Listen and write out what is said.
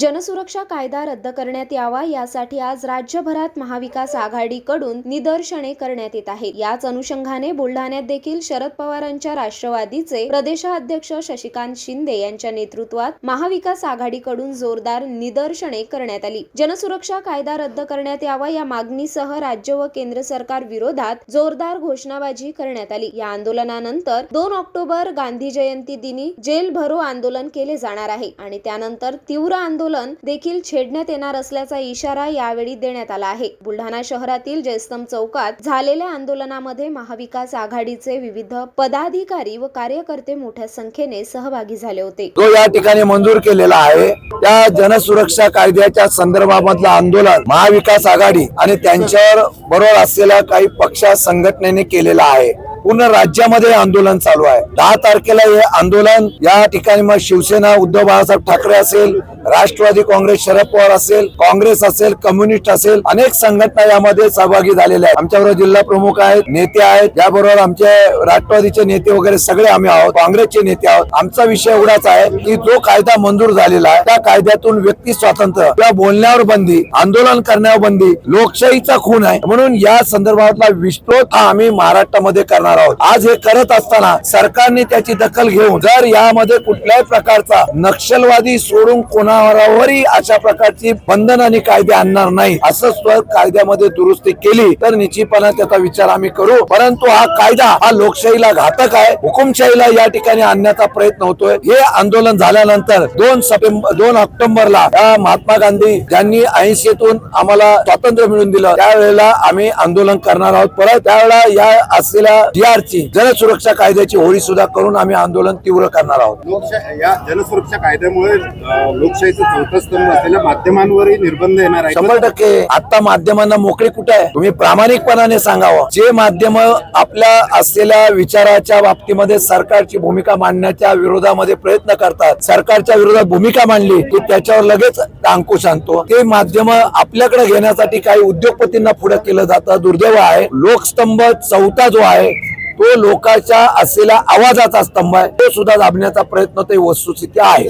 जनसुरक्षा कायदा रद्द करण्यात यावा यासाठी आज राज्यभरात महाविकास आघाडीकडून निदर्शने करण्यात येत आहेत. याच अनुषंगाने बुलढाण्यात देखील शरद पवारांच्या राष्ट्रवादीचे प्रदेशाध्यक्ष शशिकांत शिंदे यांच्या नेतृत्वात महाविकास आघाडीकडून जोरदार निदर्शने करण्यात आली. जनसुरक्षा कायदा रद्द करण्यात यावा या मागणीसह राज्य व केंद्र सरकार विरोधात जोरदार घोषणाबाजी करण्यात आली. या आंदोलनानंतर दोन ऑक्टोबर गांधी जयंती दिनी जेल भरो आंदोलन केले जाणार आहे आणि त्यानंतर तीव्र आंदोलन देखील छेडण्यात येणार असल्याचा इशारा यावेळी देण्यात आला आहे. बुलढाणा शहरातील जयस्तंभ चौकात झालेल्या आंदोलनामध्ये महाविकास आघाडीचे विविध पदाधिकारी व कार्यकर्ते मोठ्या संख्येने सहभागी झाले होते. तो या ठिकाणी मंजूर केलेला आहे त्या जनसुरक्षा कायद्याच्या संदर्भामधलं आंदोलन महाविकास आघाडी आणि त्यांच्यावर बरोबर असलेल्या काही पक्ष संघटनेने केलेलं आहे. पूर्ण राज्यामध्ये आंदोलन चालू आहे. दहा तारखेला हे आंदोलन या ठिकाणी मग शिवसेना उद्धव बाळासाहेब ठाकरे असेल राष्ट्रवादी काँग्रेस शरद पवार असेल काँग्रेस असेल कम्युनिस्ट असेल अनेक संघटना यामध्ये सहभागी झालेल्या आहेत. आमच्याबरोबर जिल्हा प्रमुख आहेत नेते आहेत याबरोबर आमचे राष्ट्रवादीचे नेते वगैरे सगळे आम्ही आहोत काँग्रेसचे नेते आहोत. आमचा विषय एवढाच आहे की जो कायदा मंजूर झालेला आहे त्या कायद्यातून व्यक्ती स्वातंत्र्य किंवा बोलण्यावर बंदी आंदोलन करण्यावर बंदी लोकशाहीचा खून आहे. म्हणून या संदर्भातला विस्फोट हा आम्ही महाराष्ट्रामध्ये करणार आहोत. आज हे करत असताना सरकारने त्याची दखल घेऊन जर यामध्ये कुठल्याही प्रकारचा नक्षलवादी सोडून कोणावरही अशा प्रकारची बंधन आणि कायदे आणणार नाही असं स्वर कायद्यामध्ये दुरुस्ती केली तर निश्चितपणे त्याचा विचार आम्ही करू. परंतु हा कायदा हा लोकशाहीला घातक आहे. हुकुमशाहीला या ठिकाणी आणण्याचा प्रयत्न होतोय. हे आंदोलन झाल्यानंतर दोन सप्टेंबर दोन ऑक्टोबरला महात्मा गांधी ज्यांनी ऐंशीतून आम्हाला स्वातंत्र्य मिळवून दिलं. त्यावेळेला आम्ही आंदोलन करणार आहोत परत. त्यावेळेला या असलेल्या DR ची जनसुरक्षा कायद्याची होळी सुद्धा करून आम्ही आंदोलन तीव्र करणार आहोत. लोकशाही या जनसुरक्षा कायद्यामुळे लोकशाहीचं चौथा स्तंभ असलेल्या माध्यमांवरही निर्बंध येणार आहे शंभर टक्के. आता माध्यमांना मोकळी कुठे आहे? तुम्ही प्रामाणिकपणाने सांगावं. जे माध्यम आपल्या असलेल्या विचाराच्या बाबतीमध्ये सरकारची भूमिका मांडण्याच्या विरोधामध्ये प्रयत्न करतात सरकारच्या विरोधात भूमिका मांडली की त्याच्यावर लगेच अंकुश आणतो. ते माध्यम आपल्याकडे घेण्यासाठी काही उद्योगपतींना पुढे केलं जातं. दुर्दैव आहे. लोकस्तंभ चौथा जो आहे तो लोकांच्या असलेला आवाजाचा स्तंभ आहे. तो सुद्धा दाबण्याचा प्रयत्न ते वस्तुस्थिती आहे.